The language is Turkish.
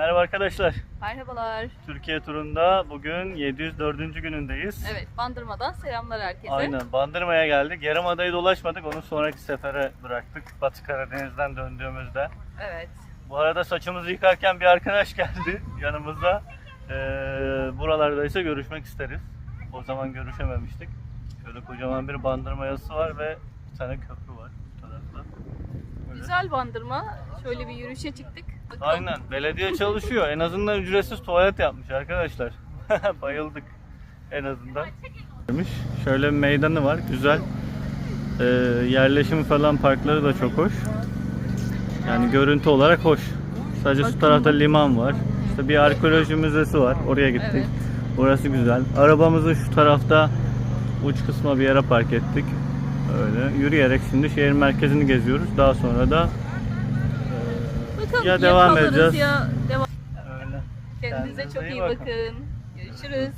Merhaba arkadaşlar. Merhabalar. Türkiye turunda bugün 704. günündeyiz. Evet, Bandırma'dan selamlar herkese. Aynen. Bandırma'ya geldik. Yarımada'yı dolaşmadık. Onu sonraki sefere bıraktık. Batı Karadeniz'den döndüğümüzde. Evet. Bu arada saçımızı yıkarken bir arkadaş geldi yanımıza. Ee, buralarda ise görüşmek isteriz. O zaman görüşememiştik. Şöyle kocaman bir bandırma yazısı var ve bir tane köprü var bu tarafta. Böyle. Güzel Bandırma. Şöyle bir yürüyüşe çıktık. Bakalım. Aynen. Belediye çalışıyor. En azından ücretsiz tuvalet yapmış arkadaşlar. Bayıldık. En azından. Şöyle bir meydanı var. Güzel. Ee, yerleşim falan parkları da çok hoş. Yani görüntü olarak hoş. Sadece şu tarafta liman var. İşte bir arkeoloji müzesi var. Oraya gittik. Evet. Orası güzel. Arabamızı şu tarafta uç kısma bir yere park ettik. Öyle yürüyerek şimdi şehir merkezini geziyoruz. Daha sonra da Bakalım Ya devam kalırız edeceğiz. Ya devam. öyle. Kendinize Kendinize çok iyi iyi bakın. bakın. Görüşürüz.